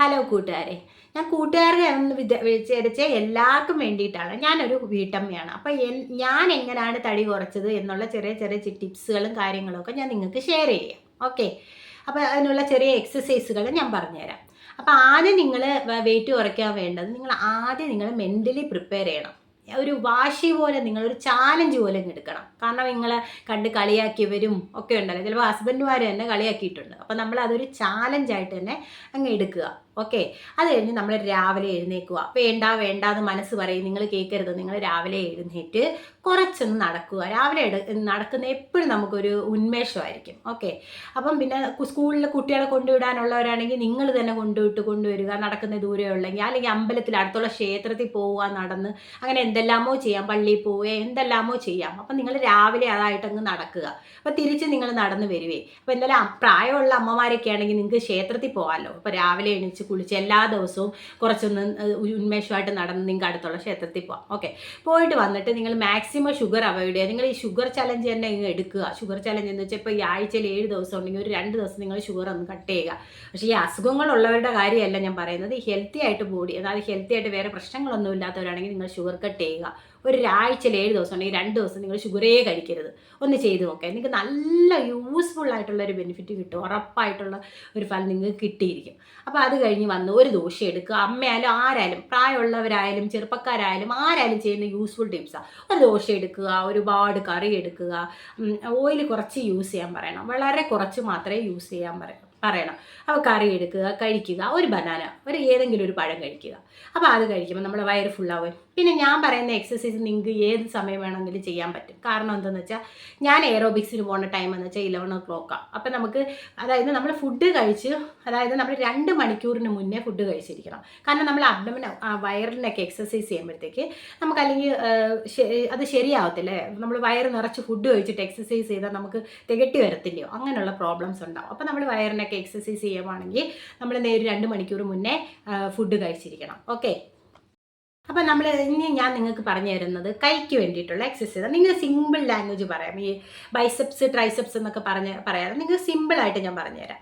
Hello കൂട്ടുകാരെ. ഞാൻ കൂട്ടുകാരെ എന്ന് വിച- വിചാരിച്ച എല്ലാവർക്കും വേണ്ടിയിട്ടാണ്. ഞാനൊരു വീട്ടമ്മയാണ്. അപ്പോൾ ഞാൻ എങ്ങനെയാണ് തടി കുറച്ചത് എന്നുള്ള ചെറിയ ചെറിയ ടിപ്സുകളും കാര്യങ്ങളൊക്കെ ഞാൻ നിങ്ങൾക്ക് ഷെയർ ചെയ്യാം. ഓക്കെ? അപ്പോൾ അതിനുള്ള ചെറിയ എക്സസൈസുകൾ ഞാൻ പറഞ്ഞുതരാം. അപ്പോൾ ആദ്യം നിങ്ങൾ വെയിറ്റ് കുറയ്ക്കാൻ വേണ്ടത് നിങ്ങൾ ആദ്യം നിങ്ങൾ മെന്റലി പ്രിപ്പയർ ചെയ്യണം. ഒരു വാശി പോലെ നിങ്ങളൊരു ചാലഞ്ച് പോലെ എടുക്കണം. കാരണം നിങ്ങളെ കണ്ട് കളിയാക്കിയവരും ഒക്കെ ഉണ്ടല്ലോ. ചിലപ്പോൾ ഹസ്ബൻഡുമാർ തന്നെ കളിയാക്കിയിട്ടുണ്ട്. അപ്പോൾ നമ്മൾ അതൊരു ചാലഞ്ചായിട്ട് തന്നെ അങ്ങ് എടുക്കുക. ഓക്കെ അത് കഴിഞ്ഞ് നമ്മൾ രാവിലെ എഴുന്നേക്കുക വേണ്ട വേണ്ട എന്ന് മനസ്സ് പറയും. നിങ്ങൾ കേൾക്കരുത് നിങ്ങൾ രാവിലെ എഴുന്നേറ്റ് കുറച്ചൊന്ന് നടക്കുക. രാവിലെ നടക്കുന്ന എപ്പോഴും നമുക്കൊരു ഉന്മേഷമായിരിക്കും. ഓക്കെ അപ്പം പിന്നെ സ്കൂളിൽ കുട്ടികളെ കൊണ്ടുവിടാനുള്ളവരാണെങ്കിൽ നിങ്ങൾ തന്നെ കൊണ്ടുവിട്ട് കൊണ്ടുവരിക. നടക്കുന്ന ദൂരെ ഉള്ളെങ്കിൽ അല്ലെങ്കിൽ അമ്പലത്തിൽ അടുത്തുള്ള ക്ഷേത്രത്തിൽ പോവുക നടന്ന് അങ്ങനെ എന്തെല്ലാമോ ചെയ്യാം. പള്ളിയിൽ പോവുക എന്തെല്ലാമോ ചെയ്യാം. അപ്പം നിങ്ങൾ രാവിലെ അതായിട്ട് അങ്ങ് നടക്കുക. അപ്പം തിരിച്ച് നിങ്ങൾ നടന്ന് വരുവേ. അപ്പം എന്തായാലും പ്രായമുള്ള അമ്മമാരൊക്കെ ആണെങ്കിൽ നിങ്ങൾക്ക് ക്ഷേത്രത്തിൽ പോകാമല്ലോ. അപ്പോൾ രാവിലെ എണീച്ച് കുളിച്ച് എല്ലാ ദിവസവും കുറച്ചൊന്ന് ഉന്മേഷമായിട്ട് നടന്ന് നിങ്ങൾക്ക് അടുത്തുള്ള ക്ഷേത്രത്തിൽ പോകാം ഓക്കെ പോയിട്ട് വന്നിട്ട് നിങ്ങൾ മാക്സിമം ഷുഗർ അവോയ്ഡ് ചെയ്യുക. നിങ്ങൾ ഈ ഷുഗർ ചലഞ്ച് തന്നെ ഇങ്ങ് എടുക്കുക. ഷുഗർ ചലഞ്ച് എന്ന് വെച്ചാൽ ഇപ്പോൾ ഈ ആഴ്ചയിൽ ഏഴ് ദിവസം ഉണ്ടെങ്കിൽ ഒരു രണ്ട് ദിവസം നിങ്ങൾ ഷുഗർ ഒന്ന് കട്ട് ചെയ്യുക. പക്ഷേ ഈ അസുഖങ്ങളുള്ളവരുടെ കാര്യമല്ല ഞാൻ പറയുന്നത്. ഹെൽത്തി ആയിട്ട് ബോഡി അതായത് ഹെൽത്തി ആയിട്ട് വേറെ പ്രശ്നങ്ങളൊന്നും ഇല്ലാത്തവരാണെങ്കിൽ നിങ്ങൾ ഷുഗർ കട്ട് ചെയ്യുക. ഒരു ആഴ്ചയിൽ ഏഴ് ദിവസം ഉണ്ടെങ്കിൽ രണ്ട് ദിവസം നിങ്ങൾ ഷുഗറേ കഴിക്കരുത്. ഒന്ന് ചെയ്ത് നോക്കാം. നിങ്ങൾക്ക് നല്ല യൂസ്ഫുൾ ആയിട്ടുള്ള ഒരു ബെനിഫിറ്റ് കിട്ടും. ഉറപ്പായിട്ടുള്ള ഒരു ഫലം നിങ്ങൾക്ക് കിട്ടിയിരിക്കും. അപ്പോൾ അത് കഴിഞ്ഞ് വന്ന് ഒരു ദോശ എടുക്കുക. അമ്മയായാലും ആരായാലും പ്രായമുള്ളവരായാലും ചെറുപ്പക്കാരായാലും ആരായാലും ചെയ്യുന്ന യൂസ്ഫുൾ ടിപ്സാണ് ഒരു ദോശ എടുക്കുക ഒരുപാട് കറി എടുക്കുക. ഓയിൽ കുറച്ച് യൂസ് ചെയ്യാൻ പറയണം. വളരെ കുറച്ച് മാത്രമേ യൂസ് ചെയ്യാൻ പറയണം പറയണം. അപ്പോൾ കറി എടുക്കുക കഴിക്കുക ഒരു ബനാന ഒരു ഏതെങ്കിലും ഒരു പഴം കഴിക്കുക. അപ്പോൾ അത് കഴിക്കുമ്പോൾ നമ്മുടെ വയറ് ഫുള്ളാവും പിന്നെ ഞാൻ പറയുന്ന എക്സസൈസ് നിങ്ങൾക്ക് ഏത് സമയം വേണമെങ്കിലും ചെയ്യാൻ പറ്റും. കാരണം എന്താണെന്ന് വെച്ചാൽ ഞാൻ എയറോബിക്സിന് പോകുന്ന ടൈം എന്ന് വെച്ചാൽ ഇലവൺ ഓ ക്ലോക്കാണ് അപ്പോൾ നമുക്ക് അതായത് നമ്മൾ ഫുഡ് കഴിച്ച് അതായത് നമ്മൾ രണ്ട് മണിക്കൂറിന് മുന്നേ ഫുഡ് കഴിച്ചിരിക്കണം. കാരണം നമ്മൾ അബ്ഡമിന് വയറിനൊക്കെ എക്സസൈസ് ചെയ്യുമ്പോഴത്തേക്ക് നമുക്ക് അല്ലെങ്കിൽ അത് ശരിയാവത്തില്ലേ. നമ്മൾ വയറ് നിറച്ച് ഫുഡ് കഴിച്ചിട്ട് എക്സസൈസ് ചെയ്താൽ നമുക്ക് തികട്ടി വരത്തില്ലയോ? അങ്ങനെയുള്ള പ്രോബ്ലംസ് ഉണ്ടാവും. അപ്പോൾ നമ്മൾ വയറിനൊക്കെ എക്സസൈസ് ചെയ്യുവാണെങ്കിൽ നമ്മൾ നേരെ രണ്ട് മണിക്കൂർ മുന്നേ ഫുഡ് കഴിച്ചിരിക്കണം. ഓക്കെ അപ്പം നമ്മൾ ഇനി ഞാൻ നിങ്ങൾക്ക് പറഞ്ഞു തരുന്നത് കൈക്ക് വേണ്ടിയിട്ടുള്ള എക്സസൈസ് നിങ്ങൾ സിമ്പിൾ ലാംഗ്വേജ് പറയാം. ഈ ബൈസെപ്സ് ട്രൈസെപ്സ് എന്നൊക്കെ പറഞ്ഞ് പറയാതെ നിങ്ങൾക്ക് സിമ്പിളായിട്ട് ഞാൻ പറഞ്ഞുതരാം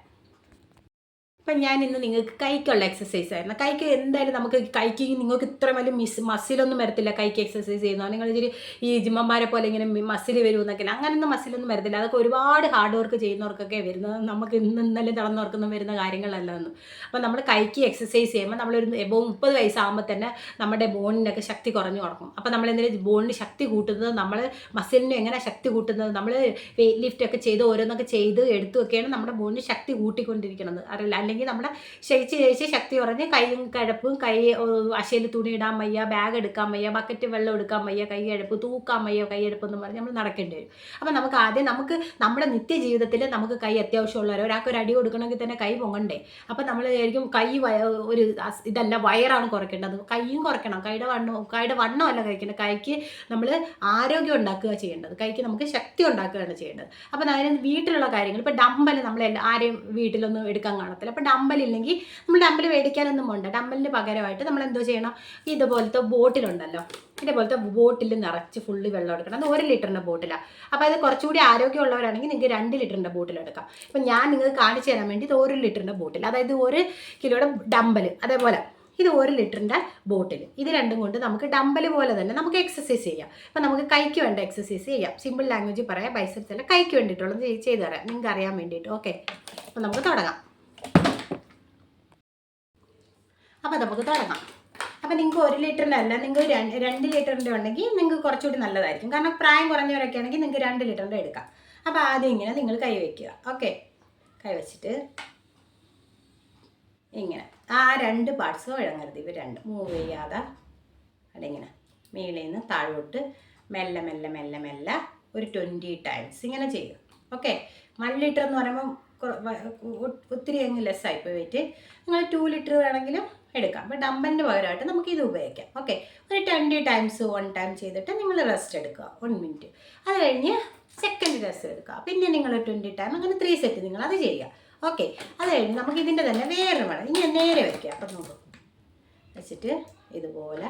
അപ്പം ഞാൻ ഇന്ന് നിങ്ങൾക്ക് കൈക്കുള്ള എക്സസൈസ് ആയിരുന്നു. കൈക്ക് എന്തായാലും നമുക്ക് കൈക്ക് നിങ്ങൾക്ക് ഇത്ര വലിയ മിസ് മസിലൊന്നും വരത്തില്ല കൈക്ക് എക്സസൈസ് ചെയ്യുന്നോ നിങ്ങൾ ഇച്ചിരി ഈ ജിമ്മന്മാരെ പോലെ ഇങ്ങനെ മസിൽ വരുമെന്നൊക്കെ അങ്ങനെയൊന്നും മസിലൊന്നും വരത്തില്ല. അതൊക്കെ ഒരുപാട് ഹാർഡ് വർക്ക് ചെയ്യുന്നവർക്കൊക്കെ വരുന്നത് നമുക്ക് ഇന്ന് ഇന്നലെ നടന്നവർക്കൊന്നും വരുന്ന കാര്യങ്ങളല്ല ഒന്നും അപ്പോൾ നമ്മൾ കൈക്ക് എക്സസൈസ് ചെയ്യുമ്പോൾ നമ്മളൊരു എബോ മുപ്പത് വയസ്സാകുമ്പോൾ തന്നെ നമ്മുടെ ബോണിനൊക്കെ ശക്തി കുറഞ്ഞു തുടങ്ങും അപ്പം നമ്മൾ എന്തെങ്കിലും ബോണിന് ശക്തി കൂട്ടുന്നത്? നമ്മൾ മസിലിന് എങ്ങനെ ശക്തി കൂട്ടുന്നത്? നമ്മൾ വെയിറ്റ് ലിഫ്റ്റൊക്കെ ചെയ്ത് ഓരോന്നൊക്കെ ചെയ്ത് എടുത്തുമൊക്കെയാണ് നമ്മുടെ ബോണിന് ശക്തി കൂട്ടിക്കൊണ്ടിരിക്കുന്നത് അറിയില്ല അല്ലെങ്കിൽ നമ്മുടെ ക്ഷയിച്ച് ക്ഷയിച്ച് ശക്തി കുറഞ്ഞ് കൈയും കിഴപ്പും കൈ അശയിൽ തുണി ഇടാൻ വയ്യ ബാഗ് എടുക്കാൻ വയ്യ ബക്കറ്റ് വെള്ളം എടുക്കാൻ വയ്യ കൈ കഴപ്പ് തൂക്കാൻ വയ്യ കൈ എന്ന് പറഞ്ഞ് നമ്മൾ നടക്കേണ്ടി വരും. അപ്പം നമുക്ക് ആദ്യം നമുക്ക് നമ്മുടെ നിത്യജീവിതത്തിൽ നമുക്ക് കൈ അത്യാവശ്യമുള്ളവർ ഒരാൾക്ക് ഒരു അടി കൊടുക്കണമെങ്കിൽ തന്നെ കൈ പൊങ്ങണ്ടേ? അപ്പം നമ്മൾ ശരിക്കും കൈ ഒരു ഇതല്ല വയറാണ് കുറയ്ക്കേണ്ടത്. കൈയും കുറയ്ക്കണം. കൈയുടെ വണ്ണം കൈയുടെ വണ്ണമല്ല കഴിക്കേണ്ടത്. കൈക്ക് നമ്മൾ ആരോഗ്യം ഉണ്ടാക്കുക ചെയ്യേണ്ടത്. കൈക്ക് നമുക്ക് ശക്തി ഉണ്ടാക്കുകയാണ് ചെയ്യേണ്ടത്. അപ്പം അതിന് വീട്ടിലുള്ള കാര്യങ്ങൾ ഇപ്പം ഡമ്പൽ നമ്മൾ ആരെയും വീട്ടിലൊന്നും എടുക്കാൻ കാണത്തില്ല. അപ്പോൾ ഡമ്പൽ ഇല്ലെങ്കിൽ നമ്മൾ ഡമ്പൽ മേടിക്കാനൊന്നും പോകണ്ട ഡമ്പലിന് പകരമായിട്ട് നമ്മൾ എന്തോ ചെയ്യണം? ഇതുപോലത്തെ ബോട്ടിലുണ്ടല്ലോ ഇതേപോലത്തെ ബോട്ടിൽ നിറച്ച് ഫുള്ള് വെള്ളം എടുക്കണം. അത് ഒരു ലിറ്ററിന്റെ ബോട്ടിലാണ് അപ്പോൾ അത് കുറച്ചുകൂടി ആരോഗ്യമുള്ളവരാണെങ്കിൽ നിങ്ങൾക്ക് രണ്ട് ലിറ്ററിന്റെ ബോട്ടിൽ എടുക്കാം. ഇപ്പം ഞാൻ നിങ്ങൾക്ക് കാണിച്ചു തരാൻ വേണ്ടി ഇത് ഒരു ലിറ്ററിന്റെ ബോട്ടിൽ അതായത് ഒരു കിലോയുടെ ഡമ്പൽ അതേപോലെ ഇത് ഒരു ലിറ്ററിന്റെ ബോട്ടിൽ ഇത് രണ്ടും കൊണ്ട് നമുക്ക് ഡമ്പൽ പോലെ തന്നെ നമുക്ക് എക്സസൈസ് ചെയ്യാം. അപ്പം നമുക്ക് കൈക്ക് വേണ്ട എക്സസൈസ് ചെയ്യാം. സിമ്പിൾ ലാംഗ്വേജ് പറയാം. ബൈസെപ്സ് അല്ല കൈക്ക് വേണ്ടിയിട്ടുള്ളത് ചെയ്ത് തരാം. നിങ്ങൾക്ക് അറിയാൻ വേണ്ടിയിട്ട്. ഓക്കെ അപ്പം നമുക്ക് തുടങ്ങാം. അപ്പം നമുക്ക് തുടങ്ങാം. അപ്പം നിങ്ങൾക്ക് ഒരു ലിറ്ററിന്റെ അല്ല നിങ്ങൾക്ക് രണ്ട് ലിറ്ററിന്റെ ഉണ്ടെങ്കിൽ നിങ്ങൾക്ക് കുറച്ചുകൂടി നല്ലതായിരിക്കും. കാരണം പ്രായം കുറഞ്ഞവരൊക്കെ ആണെങ്കിൽ നിങ്ങൾക്ക് രണ്ട് ലിറ്ററിന്റെ എടുക്കാം. അപ്പോൾ ആദ്യം ഇങ്ങനെ നിങ്ങൾ കൈ വയ്ക്കുക ഓക്കെ കൈ വെച്ചിട്ട് ഇങ്ങനെ. ആ രണ്ട് പാർട്സ് വഴങ്ങരുത്. ഇവ രണ്ട്. മൂവ് ചെയ്യാതെ അതിങ്ങനെ മേളിൽ നിന്ന് താഴോട്ട് മെല്ലെ മെല്ലെ മെല്ലെ മെല്ലെ ഒരു ട്വന്റി ടൈംസ് ഇങ്ങനെ ചെയ്യും ഓക്കെ വൺ ലിറ്റർ എന്ന് പറയുമ്പോൾ ഒത്തിരി അങ്ങ് ലെസ്സായി പോയിട്ട് നിങ്ങൾ ടു ലിറ്റർ വേണമെങ്കിലും എടുക്കാം. അപ്പോൾ ഡമ്പലിന് പകരമായിട്ട് നമുക്ക് ഇത് ഉപയോഗിക്കാം. ഓക്കെ ഒരു ട്വന്റി ടൈംസ് വൺ ടൈം ചെയ്തിട്ട് നിങ്ങൾ റെസ്റ്റ് എടുക്കുക. വൺ മിനിറ്റ് അത് കഴിഞ്ഞ് സെക്കൻഡ് റെസ്റ്റ് എടുക്കുക. പിന്നെ നിങ്ങൾ ട്വന്റി ടൈം അങ്ങനെ ത്രീ സെറ്റ് നിങ്ങൾ അത് ചെയ്യുക. ഓക്കെ അത് കഴിഞ്ഞ് നമുക്ക് ഇതിന്റെ തന്നെ വേറെ വേണം ഇനി നേരെ വയ്ക്കുക അപ്പം നോക്കും. വെച്ചിട്ട് ഇതുപോലെ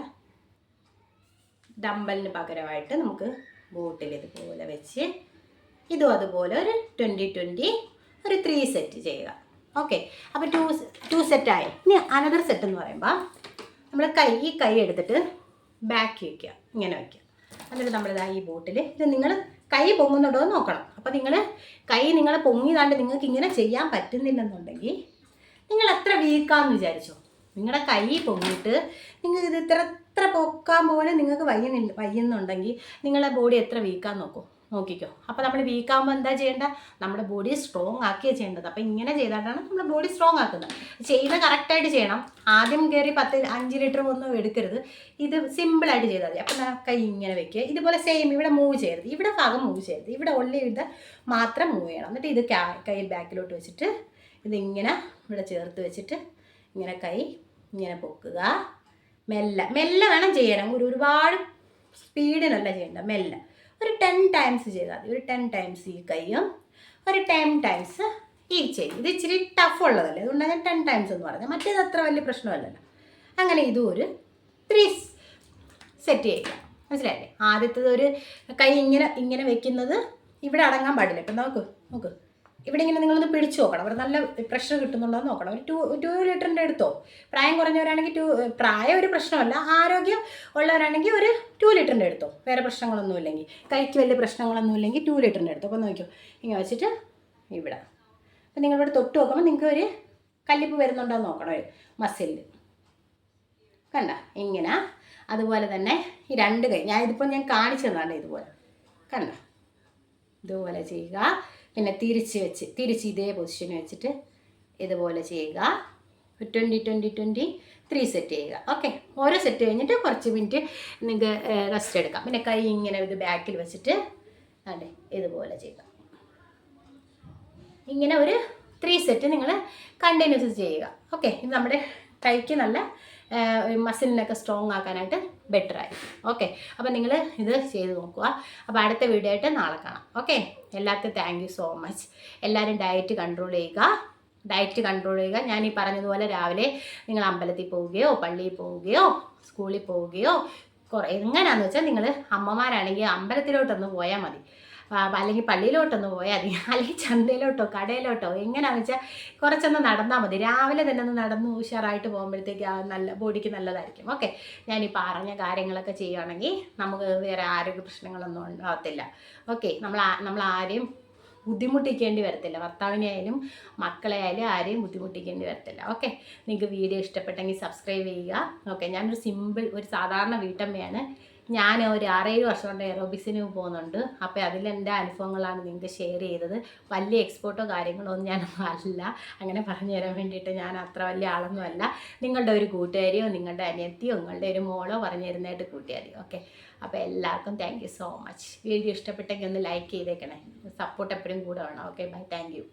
ഡമ്പലിന് പകരമായിട്ട് നമുക്ക് ബോട്ടിൽ ഇതുപോലെ വെച്ച് ഇതും അതുപോലെ ഒരു ട്വന്റി ട്വന്റി ഒരു ത്രീ സെറ്റ് ചെയ്യുക. ഓക്കെ അപ്പോൾ ടു ടു സെറ്റായി ഇനി അനദർ സെറ്റ് എന്ന് പറയുമ്പോൾ നമ്മൾ കൈ ഈ കൈ എടുത്തിട്ട് ബാക്ക് വയ്ക്കുക ഇങ്ങനെ വയ്ക്കുക എന്നിട്ട് നമ്മളിതാ ഈ ബോട്ടിൽ ഇത് നിങ്ങൾ കൈ പൊങ്ങുന്നുണ്ടോ എന്ന് നോക്കണം. അപ്പോൾ നിങ്ങൾ കൈ നിങ്ങൾ പൊങ്ങിയതാണ്ട് നിങ്ങൾക്ക് ഇങ്ങനെ ചെയ്യാൻ പറ്റുന്നില്ലെന്നുണ്ടെങ്കിൽ നിങ്ങൾ എത്ര വീക്കാന്ന് വിചാരിച്ചോ? നിങ്ങളുടെ കൈ പൊങ്ങിയിട്ട് നിങ്ങൾക്ക് ഇത് ഇത്ര എത്ര പൊക്കാൻ പോലെ നിങ്ങൾക്ക് വയ്യുന്നില്ല വയ്യുന്നുണ്ടെങ്കിൽ നിങ്ങളുടെ ബോഡി എത്ര വീക്കാന്ന് നോക്കൂ. നോക്കിക്കോ. അപ്പോൾ നമ്മൾ വീക്കാകുമ്പോൾ എന്താ ചെയ്യേണ്ടത് നമ്മുടെ ബോഡി സ്ട്രോങ് ആക്കിയാണ് ചെയ്യേണ്ടത്. അപ്പോൾ ഇങ്ങനെ ചെയ്താലാണ് നമ്മുടെ ബോഡി സ്ട്രോങ് ആക്കുന്നത്. ചെയ്ത് കറക്റ്റായിട്ട് ചെയ്യണം. ആദ്യം കയറി പത്ത് അഞ്ച് ലിറ്റർ ഒന്നും എടുക്കരുത്. ഇത് സിമ്പിളായിട്ട് ചെയ്താൽ മതി. അപ്പം കൈ ഇങ്ങനെ വെക്കുക ഇതുപോലെ സെയിം ഇവിടെ മൂവ് ചെയ്യരുത്. ഇവിടെ ഭാഗം മൂവ് ചെയ്യരുത്. ഇവിടെ ഉള്ളി ഇത് മാത്രം മൂവ് ചെയ്യണം. എന്നിട്ട് ഇത് കയ്യിൽ ബാക്കിലോട്ട് വെച്ചിട്ട് ഇതിങ്ങനെ ഇവിടെ ചേർത്ത് വെച്ചിട്ട് ഇങ്ങനെ കൈ ഇങ്ങനെ പൊക്കുക. മെല്ലെ മെല്ലെ വേണം ചെയ്യണം. ഒരു ഒരുപാട് സ്പീഡിനല്ല ചെയ്യേണ്ട. മെല്ലെ. ഒരു ടെൻ ടൈംസ് ചെയ്താൽ മതി. ഒരു ടെൻ ടൈംസ് ഈ കൈയും ഒരു ടെൻ ടൈംസ് ഈ ചെയ്യും ഇത് ഇച്ചിരി ടഫ് ഉള്ളതല്ലേ? അതുകൊണ്ടാണ് ഞാൻ ടെൻ ടൈംസ് എന്ന് പറഞ്ഞത്. മറ്റേത് അത്ര വലിയ പ്രശ്നമല്ലല്ലോ. അങ്ങനെ ഇതും ഒരു ത്രീ സെറ്റ് ചെയ്യുക മനസ്സിലായില്ലേ? ആദ്യത്തത് ഒരു കൈ ഇങ്ങനെ ഇങ്ങനെ വെക്കുന്നത് ഇവിടെ അടങ്ങാൻ പാടില്ല. ഇപ്പം നോക്ക് നോക്ക്. ഇവിടെ ഇങ്ങനെ നിങ്ങളൊന്ന് പിടിച്ചു നോക്കണം. അവർ നല്ല പ്രഷർ കിട്ടുന്നുണ്ടോ എന്ന് നോക്കണം. ഒരു ടു ടു ലിറ്ററിന്റെ എടുത്തോ പ്രായം കുറഞ്ഞവരാണെങ്കിൽ ടു പ്രായം ഒരു പ്രശ്നമല്ല ആരോഗ്യം ഉള്ളവരാണെങ്കിൽ ഒരു ടു ലിറ്ററിന്റെ എടുത്തോ വേറെ പ്രശ്നങ്ങളൊന്നും ഇല്ലെങ്കിൽ. കൈക്ക് വലിയ പ്രശ്നങ്ങളൊന്നും ഇല്ലെങ്കിൽ ടു ലിറ്ററിന്റെ എടുത്തോ അപ്പോൾ നോക്കിയോ ഇങ്ങനെ വെച്ചിട്ട് ഇവിടെ. അപ്പം നിങ്ങളിവിടെ തൊട്ട് നോക്കുമ്പോൾ നിങ്ങൾക്ക് ഒരു കല്ലിപ്പ് വരുന്നുണ്ടോ എന്ന് നോക്കണം. ഒരു മസിലിൽ കണ്ട? ഇങ്ങനെ. അതുപോലെ തന്നെ ഈ രണ്ട് കൈ. ഞാൻ ഇതിപ്പോൾ ഞാൻ കാണിച്ചു തന്നാണ് ഇതുപോലെ. കണ്ട? ഇതുപോലെ ചെയ്യുക. പിന്നെ തിരിച്ച് വെച്ച് തിരിച്ച് ഇതേ പൊസിഷൻ വെച്ചിട്ട് ഇതുപോലെ ചെയ്യുക. Twenty twenty twenty three set ചെയ്യുക. ഓക്കെ ഓരോ സെറ്റ് കഴിഞ്ഞിട്ട് കുറച്ച് മിനിറ്റ് നിങ്ങൾക്ക് റെസ്റ്റ് എടുക്കാം. പിന്നെ കൈ ഇങ്ങനെ ഇത് ബാക്കിൽ വെച്ചിട്ട് അതെ ഇതുപോലെ ചെയ്യുക. ഇങ്ങനെ ഒരു ത്രീ സെറ്റ് നിങ്ങൾ കണ്ടിന്യൂസ് ചെയ്യുക. ഓക്കെ ഇത് നമ്മുടെ കൈക്ക് നല്ല മസിലിനൊക്കെ സ്ട്രോങ് ആക്കാനായിട്ട് ബെറ്റർ ആയി. ഓക്കെ അപ്പോൾ നിങ്ങൾ ഇത് ചെയ്ത് നോക്കുക. അപ്പോൾ അടുത്ത വീഡിയോ ആയിട്ട് നാളെ കാണാം. ഓക്കെ എല്ലാവർക്കും താങ്ക് യു സോ മച്ച് എല്ലാവരും ഡയറ്റ് കൺട്രോൾ ചെയ്യുക. ഡയറ്റ് കൺട്രോൾ ചെയ്യുക. ഞാൻ ഈ പറഞ്ഞതുപോലെ രാവിലെ നിങ്ങൾ അമ്പലത്തിൽ പോവുകയോ പള്ളിയിൽ പോവുകയോ സ്കൂളിൽ പോവുകയോ കുറേ എങ്ങനെയാണെന്ന് വെച്ചാൽ നിങ്ങൾ അമ്മമാരാണെങ്കിൽ അമ്പലത്തിലോട്ടൊന്ന് പോയാൽ മതി. അല്ലെങ്കിൽ പള്ളിയിലോട്ടൊന്ന് പോയാൽ മതി. അല്ലെങ്കിൽ ചന്തയിലോട്ടോ കടയിലോട്ടോ എങ്ങനെയാണെന്ന് വെച്ചാൽ കുറച്ചൊന്ന് നടന്നാൽ മതി. രാവിലെ തന്നെ ഒന്ന് നടന്ന് ഉഷാറായിട്ട് പോകുമ്പോഴത്തേക്ക് നല്ല ബോഡിക്ക് നല്ലതായിരിക്കും. ഓക്കെ? ഞാൻ ഈ പറഞ്ഞ കാര്യങ്ങളൊക്കെ ചെയ്യുകയാണെങ്കിൽ നമുക്ക് വേറെ ആരോഗ്യ പ്രശ്നങ്ങളൊന്നും ഉണ്ടാകത്തില്ല ഓക്കെ? നമ്മൾ നമ്മൾ ആരെയും ബുദ്ധിമുട്ടിക്കേണ്ടി വരത്തില്ല. ഭർത്താവിനെ ആയാലും മക്കളെ ആയാലും ആരെയും ബുദ്ധിമുട്ടിക്കേണ്ടി വരത്തില്ല. ഓക്കെ? നിങ്ങൾക്ക് വീഡിയോ ഇഷ്ടപ്പെട്ടെങ്കിൽ സബ്സ്ക്രൈബ് ചെയ്യുക. ഓക്കെ? ഞാനൊരു സിമ്പിൾ ഒരു സാധാരണ വീട്ടമ്മയാണ്. ഞാൻ ഒരു ആറേഴ് വർഷം കൊണ്ട് എറോബിക്സിന് പോകുന്നുണ്ട്. അപ്പോൾ അതിലെന്റെ അനുഭവങ്ങളാണ് നിങ്ങൾക്ക് ഷെയർ ചെയ്തത്. വലിയ എക്സ്പോർട്ടോ കാര്യങ്ങളോ ഒന്നും ഞാൻ അല്ല. അങ്ങനെ പറഞ്ഞു തരാൻ വേണ്ടിയിട്ട് ഞാൻ അത്ര വലിയ ആളൊന്നുമല്ല നിങ്ങളുടെ ഒരു കൂട്ടുകാരിയോ നിങ്ങളുടെ അനിയത്തിയോ നിങ്ങളുടെ ഒരു മോളോ പറഞ്ഞു തരുന്നതായിട്ട് കൂട്ടുകാരിയോ ഓക്കെ അപ്പോൾ എല്ലാവർക്കും thank you so much video ഇഷ്ടപ്പെട്ടെങ്കിൽ ഒന്ന് ലൈക്ക് ചെയ്തേക്കണേ. സപ്പോർട്ട് എപ്പോഴും കൂടെ വേണം. Okay bye thank you